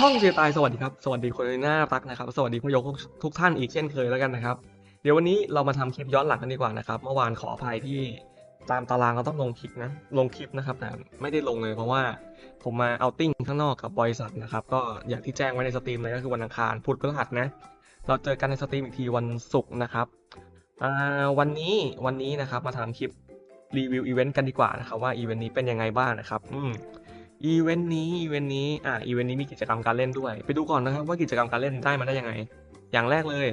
ช่องเจตายสวัสดีครับ สวัสดีคนน่ารักนะครับ สวัสดีผู้ยกทุกท่านอีกเช่นเคยแล้วกันนะครับ เดี๋ยววันนี้เรามาทำคลิปย้อนหลังกันดีกว่านะครับ เมื่อวานขออภัยที่ตามตารางเราต้องลงคลิปนะ ลงคลิปนะครับแต่ไม่ได้ลงเลยเพราะว่าผมมาเอาติ้งข้างนอกกับบริษัทนะครับ ก็อย่างที่แจ้งไว้ในสตรีมเลยก็คือวันอังคารพุธพฤหัสนะ เราเจอกันในสตรีมอีกทีวันศุกร์นะครับ วันนี้วันนี้นะครับมาทำคลิปรีวิวอีเวนต์กันดีกว่านะครับว่าอีเวนต์นี้เป็นยังไงบ้างนะครับ อืม อีเวนต์นี้อีเวนต์นี้อ่าอีเวนต์นี้มีกิจกรรมการเล่นด้วย ไปดูก่อนนะครับว่ากิจกรรมการเล่นได้มาได้ยังไง อย่างแรกเลย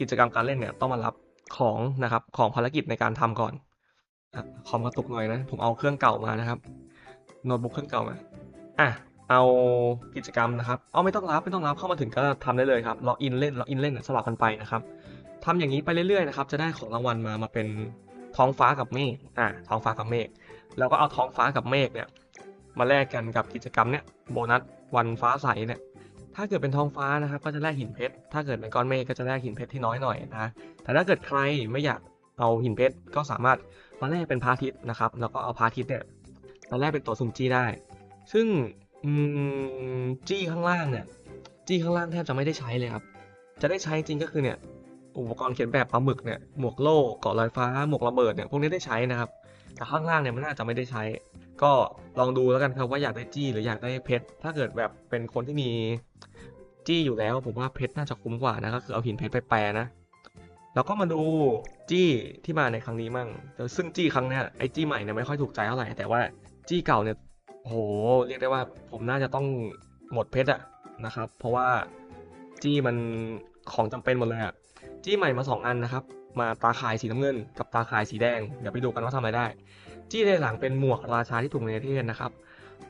กิจกรรมการเล่นเนี่ยต้องมารับของนะครับของภารกิจในการทำก่อนอะคอมกระตุกหน่อยนะผมเอาเครื่องเก่ามานะครับโน้ตบุ๊กเครื่องเก่ามาอะเอากิจกรรมนะครับเอาไม่ต้องรับไม่ต้องรับเข้ามาถึงก็ทำได้เลยครับล็อกอินเล่นล็อกอินเล่นสลับกันไปนะครับทำอย่างนี้ไปเรื่อยๆนะครับจะได้ของรางวัลมามาเป็นท้องฟ้ากับเมฆอะท้องฟ้ากับเมฆแล้วก็เอาท้องฟ้ากับเมฆเนี่ย มาแลกกันกับกิจกรรมเนี่ยโบนัสวันฟ้าใสเนี่ยถ้าเกิดเป็นท้องฟ้านะครับก็จะแลกหินเพชร ถ้าเกิดเป็นก้อนเมฆก็จะแลกหินเพชรที่น้อยหน่อยนะ แต่ถ้าเกิดใครไม่อยากเอาหินเพชรก็สามารถมาแลกเป็นพาทิตนะครับ แล้วก็เอาพาทิต์เนี่ยมาแลกเป็นตัวสุ่มจี้ได้ ซึ่งจี้ข้างล่างเนี่ยจี้ข้างล่างแทบจะไม่ได้ใช้เลยครับ จะได้ใช้จริงก็คือเนี่ยอุปกรณ์เขียนแบบปลาหมึกเนี่ยหมวกโล่เกาะลอยฟ้าหมวกระเบิดเนี่ยพวกนี้ได้ใช้นะครับ แต่ข้างล่างเนี่ยมันน่าจะไม่ได้ใช้ ก็ลองดูแล้วกันครับว่าอยากได้จี้หรืออยากได้เพชรถ้าเกิดแบบเป็นคนที่มีจี้อยู่แล้ว ผมว่าเพชรน่าจะคุ้มกว่านะก็คือเอาหินเพชรไปแปรนะแล้วก็มาดูจี้ที่มาในครั้งนี้มั่งซึ่งจี้ครั้งเนี้ยไอ้จี้ใหม่เนี่ยไม่ค่อยถูกใจเท่าไหร่แต่ว่าจี้เก่าเนี่ยโหเรียกได้ว่าผมน่าจะต้องหมดเพชรอะนะครับ เพราะว่าจี้มันของจำเป็นหมดเลยอะจี้ใหม่มาสองอันนะครับ มาตาข่ายสีน้ำเงิน กับตาข่ายสีแดง เดี๋ยวไปดูกันว่าทำอะไรได้ จี้ในหลังเป็นหมวกราชาที่ถูกในประเทศนะครับ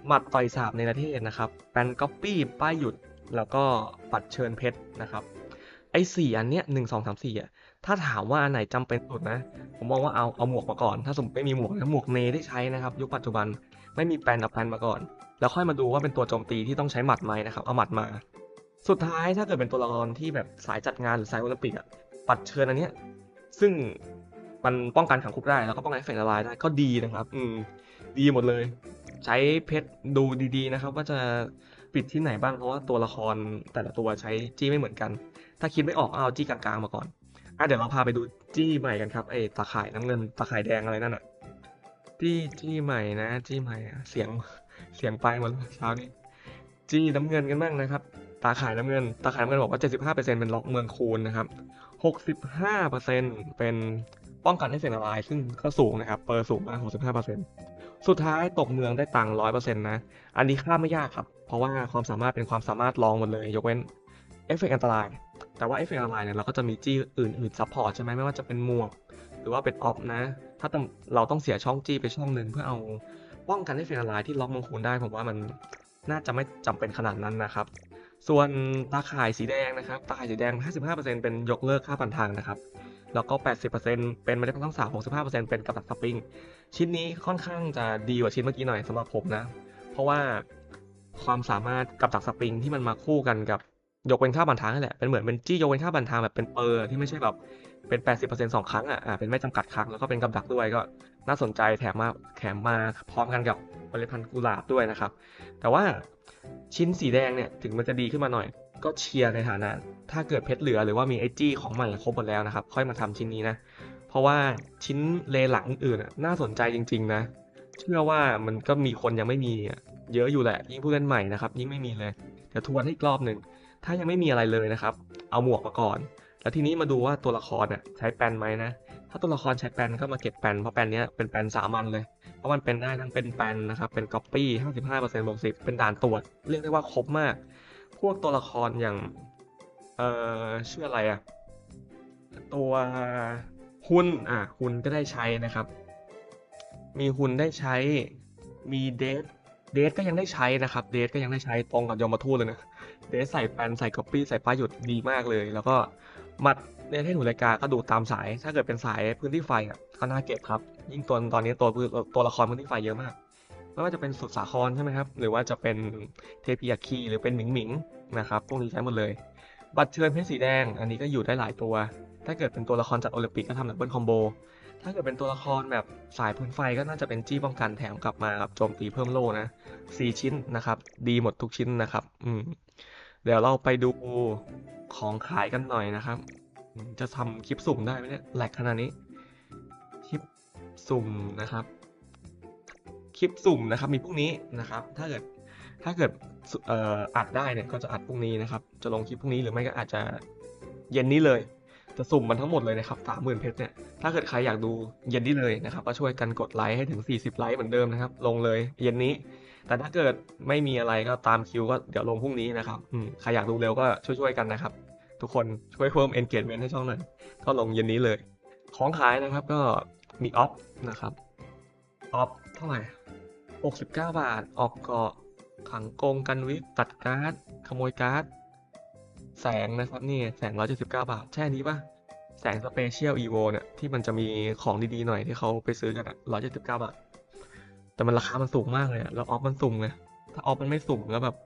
หมัดต่อยสาบในประเทศนะครับแปนก๊อปปี้ป้ายหยุดแล้วก็ปัดเชิญเพชรนะครับ ไอ้สี่อันเนี้ยหนึ่งสองสามสี่อะถ้าถามว่าอันไหนจำเป็นสุดนะ ผมมองว่าเอาเอาหมวกมาก่อน ถ้าสมมติไม่มีหมวกนะหมวกเนได้ใช้นะครับ ยุคปัจจุบันไม่มีแปนเอาแปนมาก่อน แล้วค่อยมาดูว่าเป็นตัวโจมตีที่ต้องใช้หมัดไหมนะครับ เอาหมัดมา สุดท้ายถ้าเกิดเป็นตัวละครที่แบบสายจัดงานหรือสายโอลิมปิกอะปัดเชิญอันเนี้ยซึ่ง มันป้องกันขังคุกได้แล้วก็ป้องกันเอฟเฟกต์ละลายได้ก็ดีนะครับ อืม ดีหมดเลย ใช้เพชรดูดีๆนะครับ ว่าจะปิดที่ไหนบ้างเพราะว่าตัวละครแต่ละตัวใช้จี้ไม่เหมือนกัน ถ้าคิดไม่ออกเอาจี้กลางๆมาก่อนอะเดี๋ยวเราพาไปดูจี้ใหม่กันครับไอ้ตาข่ายน้ำเงินตาข่ายแดงอะไรนั่นอะจี้จี้ใหม่นะ จี้ใหม่เสียงเสียงไปหมดแล้วเช้านี้จี้น้ำเงินกันบ้างนะครับ ตาข่ายน้ำเงิน ตาข่ายน้ำเงินบอกว่า 75%เป็นล็อกเมืองคูณนะครับ 65%เป็น ป้องกันให้เสียงละลายซึ่งก็สูงนะครับเปอร์สูงมาก65%สุดท้ายตกเมืองได้ตังค์100%นะอันนี้ค่าไม่ยากครับ เพราะว่าความสามารถเป็นความสามารถลองหมดเลย ยกเว้นเอฟเฟกต์อันตราย แต่ว่าเอฟเฟกต์อันตรายเนี่ยเราก็จะมีจี้อื่นๆซัพพอร์ตใช่ไหมไม่ว่าจะเป็นหมวก หรือว่าเป็นออฟนะ ถ้าเราต้องเสียช่องจี้ไปช่องหนึ่งเพื่อเอาป้องกันเอฟเฟกอันตรายที่ล็อกมืองคูณได้ผมว่ามันน่าจะไม่จำเป็นขนาดนั้นนะครับ ส่วนตาข่ายสีแดงนะครับ ตาข่ายสีแดง 55%เป็นยกเลิกค่าผ่านทางนะครับ แล้วก็ 80%เป็นเมล็ดพันธุ์ทั้งสาม65%เป็นกับดักสปริง ชิ้นนี้ค่อนข้างจะดีกว่าชิ้นเมื่อกี้หน่อยสำหรับผมนะ เพราะว่าความสามารถกับดักสปริงที่มันมาคู่กันกับยกเว้นค่าบันทางนี่แหละ เป็นเหมือนเป็นจี้ยกเว้นค่าบันทางแบบเป็นเปอร์ที่ไม่ใช่แบบเป็น 80%สองครั้งอะ อ่า เป็นไม่จำกัดครั้ง แล้วก็เป็นกับดักด้วยก็น่าสนใจแถมมาแถมมาพร้อมกันกับเมล็ดพันธุ์กุหลาบด้วยนะครับ แต่ว่าชิ้นสีแดงเนี่ยถึงมันจะดีขึ้นมาหน่อย ก็เชียร์ในฐานะ ถ้าเกิดเพชรเหลือหรือว่ามีไอจี้ของใหม่ครบหมดแล้วนะครับ ค่อยมาทำชิ้นนี้นะ เพราะว่าชิ้นเลหลังอื่นๆน่าสนใจจริง ๆ นะ เชื่อว่ามันก็มีคนยังไม่มีเยอะอยู่แหละ ยิ่งผู้เล่นใหม่นะครับ ยิ่งไม่มีเลยเดี๋ยวทวนให้อีกรอบหนึ่งถ้ายังไม่มีอะไรเลยนะครับ เอาหมวกมาก่อน แล้วทีนี้มาดูว่าตัวละครเนี่ยใช้แปนไหมนะ ถ้าตัวละครใช้แปนก็มาเก็บแปนเพราะแปนนี้เป็นแปนสามัญเลย เพราะมันเป็นได้ทั้งเป็นแปนนะครับ เป็นก๊อปปี้55%บห้าเปอร์เซ็นต์บวก10เป็นด่านตรวจ เรียกได้ว่าครบมาก พวกตัวละครอย่าง เอ่อชื่ออะไรอะตัวหุ่นอะหุ่นก็ได้ใช้นะครับ มีหุ่นได้ใช้มีเดทเดทก็ยังได้ใช้นะครับ เดทก็ยังได้ใช้ตรงกับยมทูตเลยนะ เดทใส่แปนใส่ก๊อปปี้ใส่ป้ายหยุดดีมากเลย แล้วก็มัดในเทศหุนรายการก็ดูตามสาย ถ้าเกิดเป็นสายพื้นที่ไฟอะก็น่าเก็บครับ ยิ่งตัวตอนนี้ตัวตัวละครพื้นที่ไฟเยอะมาก ไม่ว่าจะเป็นสุดสาครใช่ไหมครับ หรือว่าจะเป็นเทพียาคีหรือเป็นหมิงหมิงนะครับพวกนี้ใช้หมดเลย บัตรเชิญเพชรสีแดง อันนี้ก็อยู่ได้หลายตัว ถ้าเกิดเป็นตัวละครจากโอลิมปิกก็ทำดับเบิลคอมโบ ถ้าเกิดเป็นตัวละครแบบสายพื้นไฟก็น่าจะเป็นจี้ป้องกันแถมกลับมากับโจมตีเพิ่มโล่นะสี่ชิ้นนะครับ ดีหมดทุกชิ้นนะครับ อืมเดี๋ยวเราไปดูของขายกันหน่อยนะครับ จะทำคลิปสุ่มได้ไหมเนี่ยแหลกขนาดนี้ คลิปสุ่มนะครับ คลิปสุ่มนะครับมีพรุ่งนี้นะครับ ถ้าเกิดถ้าเกิดเอ่ออัดได้เนี่ยก็จะอัดพรุ่งนี้นะครับ จะลงคลิปพรุ่งนี้หรือไม่ก็อาจจะเย็นนี้เลย จะสุ่มมันทั้งหมดเลยนะครับสามหมื่นเพชรเนี่ย ถ้าเกิดใครอยากดูเย็นนี้เลยนะครับ ก็ช่วยกันกดไลค์ให้ถึง 40 ไลค์เหมือนเดิมนะครับ ลงเลยเย็นนี้ แต่ถ้าเกิดไม่มีอะไรก็ตามคิวก็เดี๋ยวลงพรุ่งนี้นะครับอืมใครอยากดูเร็วก็ช่วยๆกันนะครับ ทุกคนช่วยเพิ่ม engagement ให้ช่องหน่อย ก็ลงเย็นนี้เลย ของขายนะครับก็มีออฟนะครับออฟ เท่าไหร่69บาท ออกเกาะ ขังกงกันวิทตัดการ์ด ขโมยการ์ด แสงนะครับนี่แสง179บาทแช่นี้ปะแสงสเปเชียลอีโวเนี่ย ที่มันจะมีของดีๆหน่อยที่เขาไปซื้อกันอะ179บาท แต่มันราคามันสูงมากเลยอะแล้วออฟมันสุ่มไง ถ้าออฟมันไม่สุ่มแล้วแบบ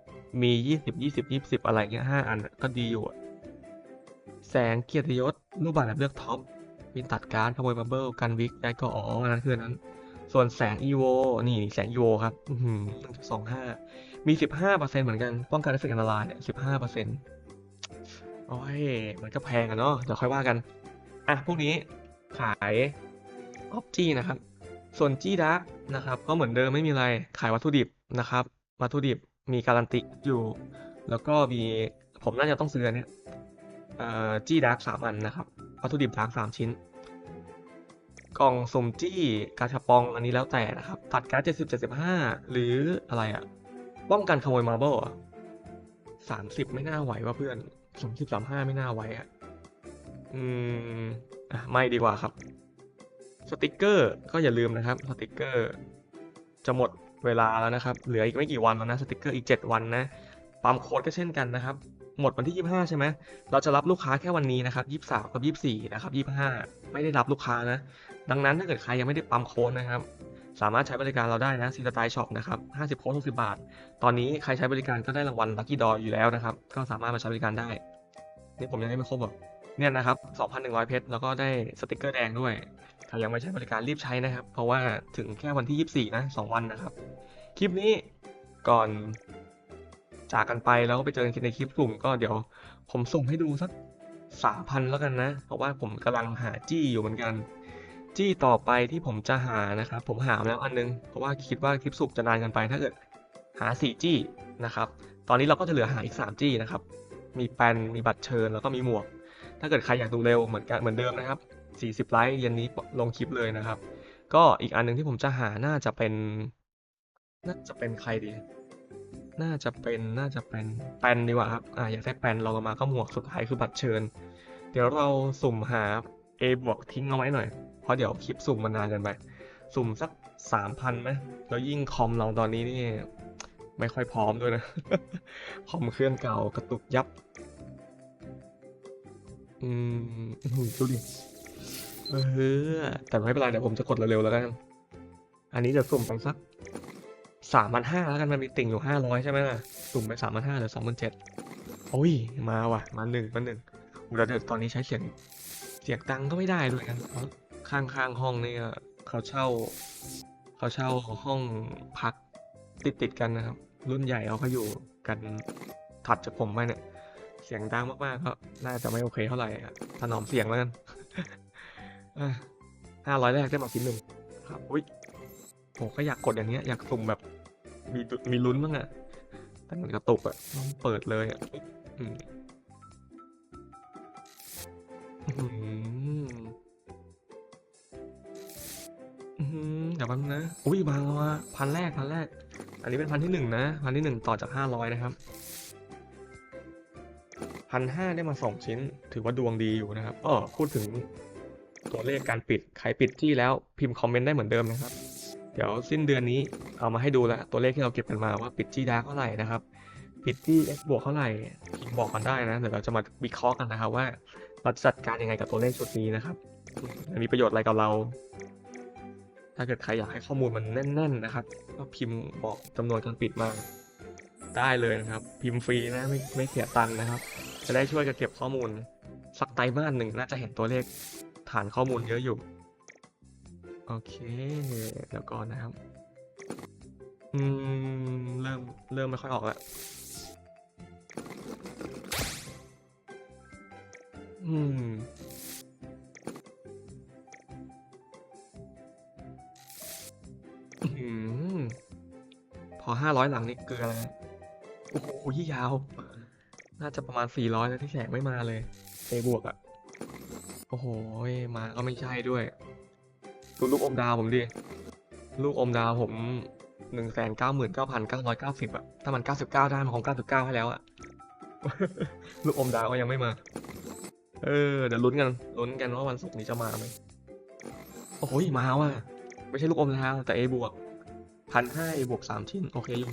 มี20 20 20อะไรเงี้ย5อันก็ดีอยู่อะแสงเกียรติยศรูปแบบแบบเลือกท็อปวินตัดการ์ดขโมยบับเบิลกันวิกได้ก็อ๋ออันนั้นคืออันนั้น ส่วนแสง EVO นี่แสง EVO ครับอือหือ1.25มี15%เปอร์เซ็นเหมือนกัน ป้องกันเอฟเฟกต์อันตรายเนี่ย15%โอ้ย มันก็แพงอะเนาะ เดี๋ยวค่อยว่ากัน อะ พวกนี้ขายออบจี้นะครับ ส่วนจี้ดักนะครับ ก็เหมือนเดิมไม่มีอะไร ขายวัตถุดิบนะครับ วัตถุดิบมีการันตีอยู่ แล้วก็มี ผมน่าจะต้องซื้อเนี่ย เอ่อ จี้ดักสามอันนะครับ วัตถุดิบดักสามชิ้น กล่องสุ่มจี้กาชาปองอันนี้แล้วแต่นะครับ ตัดการ์ดเจ็ดสิบเจ็ดสิบห้าหรืออะไรอะป้องกันขโมยมาร์เบิลสามสิบไม่น่าไหวว่าเพื่อนสามสิบสามห้าไม่น่าไหวอะอืมอะไม่ดีกว่าครับสติกเกอร์ก็อย่าลืมนะครับสติกเกอร์จะหมดเวลาแล้วนะครับ เหลืออีกไม่กี่วันแล้วนะสติกเกอร์อีก 7 วันนะปั๊มโค้ดก็เช่นกันนะครับ หมดวันที่ 25 ใช่ไหมเราจะรับลูกค้าแค่วันนี้นะครับ 23 กับ 24 นะครับ 25 ไม่ได้รับลูกค้านะ ดังนั้นถ้าเกิดใครยังไม่ได้ปั๊มโค้ดนะครับ สามารถใช้บริการเราได้นะซีสไตล์ช็อปนะครับ50โค้ด60 บาท ตอนนี้ใครใช้บริการก็ได้รางวัลลัคกี้ดออยู่แล้วนะครับ ก็สามารถมาใช้บริการได้ นี่ผมยังไม่ครบอะเนี่ยนะครับ 2,100 เพชร แล้วก็ได้สติกเกอร์แดงด้วย ใครยังไม่ใช้บริการรีบใช้นะครับ เพราะว่าถึงแค่วันที่ 24 นะ 2 วันนะครับ คลิปนี้ก่อนจากกันไปแล้วก็ไปเจอกันในคลิปกลุ่มก็เดี๋ยวผมส่งให้ดูสัก 3,000 แล้วกันนะ เพราะว่าผมกำลังหาจี้อยู่เหมือนกัน จี้ต่อไปที่ผมจะหานะครับ ผมหามแล้วอันนึง เพราะว่าคิดว่าคลิปสุกจะนานกันไปถ้าเกิดหา 4 จี้นะครับ ตอนนี้เราก็จะเหลือหาอีก 3 จี้นะครับ มีแปนมีบัตรเชิญแล้วก็มีหมวก ถ้าเกิดใครอยากดูเร็วเหมือนกันเหมือนเดิมนะครับ 40 ไลค์เย็นนี้ลงคลิปเลยนะครับ ก็อีกอันหนึ่งที่ผมจะหาน่าจะเป็น น่าจะเป็นใครดี น่าจะเป็นน่าจะเป็นแปนดีกว่าครับอ่าอยากได้แปนเราก็มาก็หมวกสุดท้ายคือบัตรเชิญ เดี๋ยวเราสุ่มหา A บวกทิ้งเอาไว้หน่อย เพราะเดี๋ยวคลิปสุ่มมันานกินไป สุ่มสักสามพันไหมแล้วยิ่งคอมเราตอนนี้นี่ไม่ค่อยพร้อมด้วยนะ คอมเครื่องเก่ากระตุกยับ อืมฮือหือดูดิเออแต่ไม่เป็นไรเดี๋ยวผมจะกดเร็วๆแล้วกัน อันนี้เดี๋ยวสุ่มไปสักสามพันห้าแล้วกันมันมีติ่งอยู่ห้าร้อยใช่ไหมล่ะ สุ่มไปสามพันห้าหรือสองพันเจ็ดโอ้ย มาว่ะ มาหนึ่งมาหนึ่งอุยแล้วเดี๋ยวตอนนี้ใช้เสียง เสียงตังก็ไม่ได้ด้วยกัน เพราะข้างๆห้องนี่ก็เขาเช่า เขาเช่าห้องพักติดติดๆกันนะครับ รุ่นใหญ่เขาก็อยู่กันถัดจากผมไปเนี่ย เสียงดังมากๆก็น่าจะไม่โอเคเท่าไหร่ถนอมเสียงแล้วกันห้าร้อยแรกได้มาชิ้นหนึ่งครับอุ้ยผมก็อยากกดอย่างเงี้ย อยากสุ่มแบบ มีตุมีลุ้นบ้างอะแต่มันกระตุกอะต้องเปิดเลยอะอืม ดี๋ยวแป๊บนึงนะ อุ้ยมาแล้วอะพันแรกพันแรก อันนี้เป็นพันที่หนึ่งนะ พันที่หนึ่งต่อจากห้าร้อยนะครับพันห้าได้มาสองชิ้น ถือว่าดวงดีอยู่นะครับอ้อพูดถึงตัวเลขการปิด ใครปิดจี้แล้วพิมพ์คอมเมนต์ได้เหมือนเดิมนะครับ เดี๋ยวสิ้นเดือนนี้เอามาให้ดูแล้วตัวเลขที่เราเก็บกันมาว่าปิดจี้ดาร์กเท่าไหร่นะครับ ปิดจี้ X บวกเท่าไหร่พิมพ์บอกกันได้นะ เดี๋ยวเราจะมาวิเคราะห์กันนะครับว่าเราจะจัดการยังไงกับตัวเลขชุดนี้นะครับมันมีประโยชน์อะไรกับเรา ถ้าเกิดใครอยากให้ข้อมูลมันแน่น ๆนะครับ ก็พิมพ์บอกจำนวนการปิดมาได้เลยนะครับ พิมพ์ฟรีนะไม่ไม่เสียตังค์นะครับ จะได้ช่วยกันเก็บข้อมูล สักไตรมาสหนึ่งน่าจะเห็นตัวเลขฐานข้อมูลเยอะอยู่ โอเคเดี๋ยวก่อนนะครับ อืม เริ่มเริ่มไม่ค่อยออกแล้วอืม ห้าร้อยหลังนี่เกลือแล้วโอ้โหยี่ยาว น่าจะประมาณสี่ร้อยแล้วที่แขกไม่มาเลยเอบวกอะโอ้โหมาก็ไม่ใช่ด้วยดูลูกอมดาวผมดิ ลูกอมดาวผมหนึ่งแสนเก้าหมื่นเก้าพันเก้าร้อยเก้าสิบอะถ้ามันเก้าสิบเก้าได้มันคงเก้าสิบเก้าให้แล้วอะลูกอมดาวก็ยังไม่มา เออ เดี๋ยวลุ้นกัน ลุ้นกันว่าวันศุกร์นี้จะมาไหมโอ้โหมาว่ะ ไม่ใช่ลูกอมดาวแต่ A บวก พันห้าบวกสามชิ้น โอเคอยู่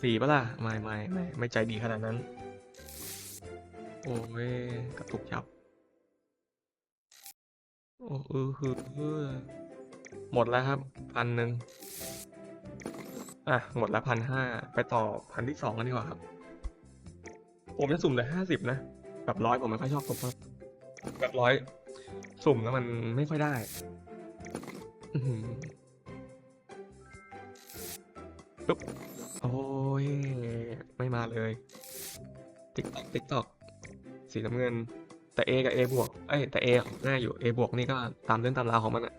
สี่ปะล่ะ ไม่ไม่ไม่ไม่ใจดีขนาดนั้น โอ้ยกระตุกยับ โอ้เออคือหมดแล้วครับพันหนึ่งอะ หมดแล้วพันห้าไปต่อพันที่สองกันดีกว่าครับ ผมจะสุ่มแต่ห้าสิบนะ แบบร้อยผมไม่ค่อยชอบสุ่มมากแบบร้อยสุ่มแล้วมันไม่ค่อยได้อื ปึ๊บโอ้ยไม่มาเลย ติ๊กตอกติ๊กตอกสีน้ำเงิน แต่ A กับ A บวกเอ้ยแต่ A ง่ายอยู่ A บวกนี่ก็ตามเรื่องตามราวของมันอะ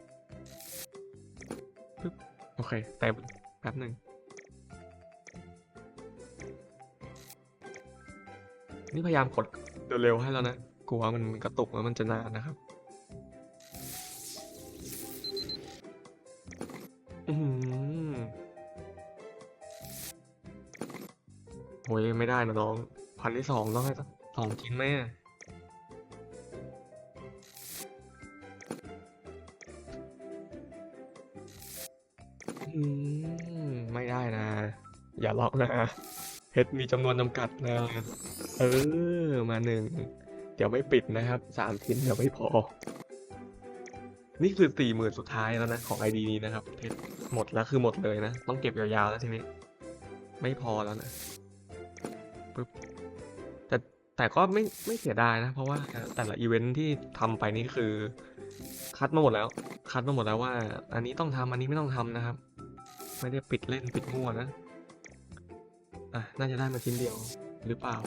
ปึ๊บโอเคเต็มแป๊บหนึ่งนี่พยายามกดเร็วๆให้แล้วนะกลัวมันกระตุกแล้วมันจะนานนะครับ อือ โอ้ยไม่ได้นะน้อง พันที่สองต้องให้สักสองชิ้นไหมอืมไม่ได้นะ อย่าล็อกนะเพชรมีจำนวนจำกัดนะ เออ มาหนึ่ง เดี๋ยวไม่ปิดนะครับ สามชิ้นเดี๋ยวไม่พอ นี่คือสี่หมื่นสุดท้ายแล้วนะ ของไอดีนี้นะครับ เพชรหมดแล้วคือหมดเลยนะ ต้องเก็บยาวๆแล้วทีนี้ ไม่พอแล้วนะ แต่ก็ไม่ไม่เสียดายนะ เพราะว่าแต่ละอีเวนท์ที่ทำไปนี่คือ คัดมาหมดแล้ว คัดมาหมดแล้วว่า อันนี้ต้องทำอันนี้ไม่ต้องทำนะครับ ไม่ได้ปิดเล่นปิดมั่วนะอะน่าจะได้มาชิ้นเดียวหรือเปล่า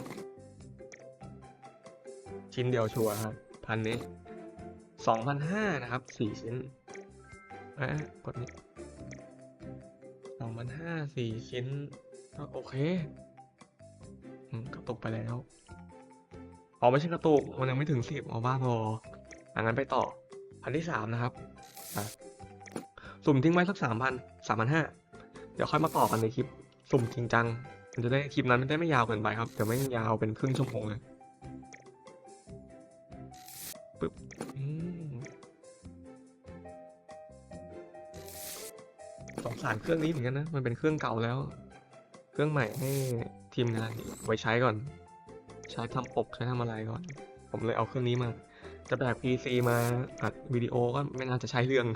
ชิ้นเดียวชัวร์ครับพันนี้สองพันห้านะครับสี่ชิ้นอะกดนี้สองพันห้าสี่ชิ้นก็โอเคอืมกระตุกไปแล้ว อ๋อไม่ใช่กระตุกมันยังไม่ถึงสิบอ๋อบ้าพออะงั้นไปต่อพันที่สามนะครับสุ่มทิ้งไว้สักสามพันสามพันห้าเดี๋ยวค่อยมาต่อกันในคลิป สุ่มจริงจัง มันจะได้คลิปนั้นไมันได้ไม่ยาวเกินไปครับเดี๋ยวไม่ยาวเป็นครึ่งชั่วโมงเลยปึ๊บอืมสงสารเครื่องนี้เหมือนกันนะ มันเป็นเครื่องเก่าแล้ว เครื่องใหม่ให้ทีมงานไว้ใช้ก่อน ใช้ทำปกใช้ทำอะไรก่อน ผมเลยเอาเครื่องนี้มาจะแบก PC มาอัดวิดีโอก็ไม่น่าจะใช้เรื่อง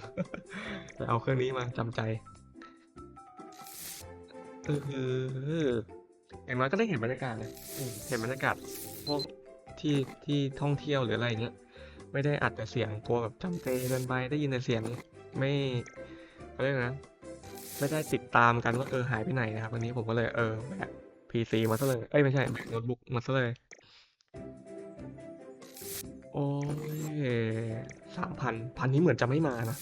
แต่เอาเครื่องนี้มาจำใจเอออย่างน้อยก็ได้เห็นบรรยากาศนะอืมเห็นบรรยากาศพวกที่ที่ท่องเที่ยวหรืออะไรเงี้ย ไม่ได้อัดแต่เสียงกลัวแบบจำเจเกินไปได้ยินแต่เสียงไม่เขาเรียกนะไม่ได้ติดตามกันว่าเออหายไปไหนนะครับวันนี้ผมก็เลยเออแบก PC มาซะเลย เอ้ยไม่ใช่แบกโน้ตบุ๊กมาซะเลย อ้ยสามพันพันนี้เหมือนจะไม่มานะ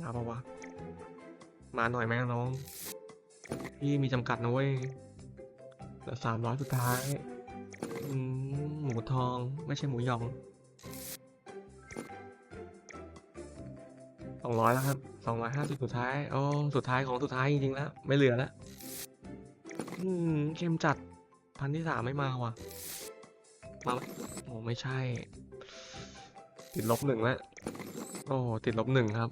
มาปะวะ มาหน่อยไหมน้อง พี่มีจำกัดนะเว้ยเหลือสามร้อยสุดท้ายหมูทองไม่ใช่หมูยองสองร้อยแล้วครับสองร้อยห้าสิบสุดท้ายโอ้สุดท้ายของสุดท้ายจริงๆแล้วไม่เหลือแล้วอืมเข้มจัดพันที่สามไม่มาว่ะมาไหม ไม่ใช่ ติดลบหนึ่งแล้ว โอ้ติดลบหนึ่งครับ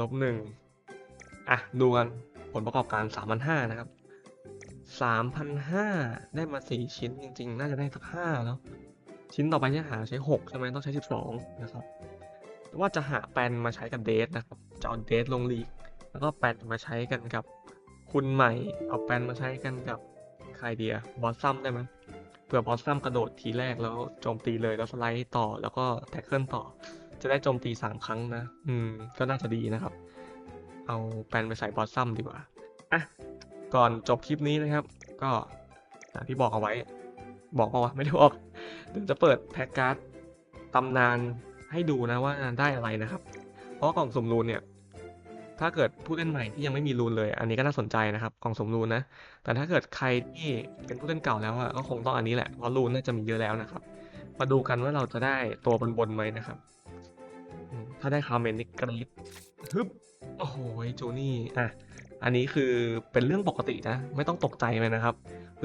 ลบหนึ่งอะ ดูกัน ผลประกอบการสามพันห้านะครับสามพันห้าได้มาสี่ชิ้นจริง ๆ น่าจะได้สักห้าแล้วชิ้นต่อไปจะหาใช้หกใช่ไหมต้องใช้สิบสองนะครับว่าจะหาแปนมาใช้กับเดทนะครับจะเอาเดทลงลีก แล้วก็แปนมาใช้กันกับคุณใหม่ เอาแปนมาใช้กันกับใครเดียบอสซัมได้ไหม ผื่อบอสซัมกระโดดทีแรกแล้วโจมตีเลยแล้วสไลด์ต่อแล้วก็แท็กเกิลต่อ จะได้โจมตีสามครั้งนะ อืม ก็น่าจะดีนะครับ เอาแปลนไปใส่บอสซัมดีกว่าอะก่อนจบคลิปนี้นะครับ ก็อย่างที่บอกเอาไว้ บอกเอาวะไม่ได้บอกเดี๋ยวจะเปิดแพ็กการ์ดตำนานให้ดูนะว่าได้อะไรนะครับ เพราะกล่องสมรูนเนี่ย ถ้าเกิดผู้เล่นใหม่ที่ยังไม่มีรูนเลย อันนี้ก็น่าสนใจนะครับกองสมรูนนะ แต่ถ้าเกิดใครที่เป็นผู้เล่นเก่าแล้วอะก็คงต้องอันนี้แหละเพราะรูนน่าจะมีเยอะแล้วนะครับ มาดูกันว่าเราจะได้ตัวบนๆไหมนะครับ ถ้าได้คาเมนนี่กรี๊ดฮึบโอ้โหจูนี่อะอันนี้คือเป็นเรื่องปกตินะ ไม่ต้องตกใจเลยนะครับ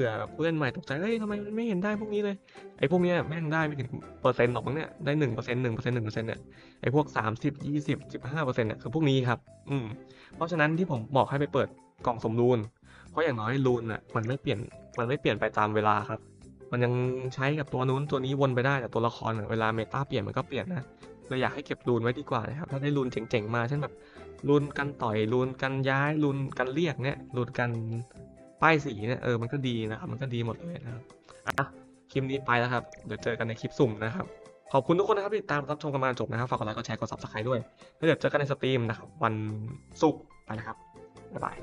ผื่อผู้เล่นใหม่ตกใจเฮ้ยทำไมมันไม่เห็นได้พวกนี้เลย ไอ้พวกเนี้ยแม่งได้ไม่ถึงเปอร์เซ็นต์หรอกมั้งเนี่ย ได้หนึ่งเปอร์เซ็นต์หนึ่งเปอร์เซ็นต์หนึ่งเปอร์เซ็นต์เนี่ย ไอ้พวกสามสิบยี่สิบสิบห้าเปอร์เซ็นต์เนี่ยคือพวกนี้ครับ อืม เพราะฉะนั้นที่ผมบอกให้ไปเปิดกล่องสมรูนเพราะอย่างน้อยรูนอะมันไม่เปลี่ยน มันไม่เปลี่ยนไปตามเวลาครับ มันยังใช้กับตัวนู้นตัวนี้วนไปได้แต่ตัวละครเวลาเมตาเปลี่ยนมันก็เปลี่ยนนะเลยอยากให้เก็บรูนไว้ดีกว่านะครับ ถ้าได้รูนเจ๋งๆมาเช่นแบบรูนกันต่อยรูนกันย้ายรูนกันเรียกเนี่ยรูนกัน ป้ายสีเนี่ยเออมันก็ดีนะครับ มันก็ดีหมดเลยนะครับอะคลิปนี้ไปแล้วครับ เดี๋ยวเจอกันในคลิปสุ่มนะครับ ขอบคุณทุกคนนะครับที่ติดตามรับชมกันมาจนจบนะครับ ฝากกดไลค์ กดแชร์ กดซับสไครต์ด้วย แล้วเดี๋ยวเจอกันในสตรีมนะครับ วันศุกร์ไปนะครับ บ๊ายบาย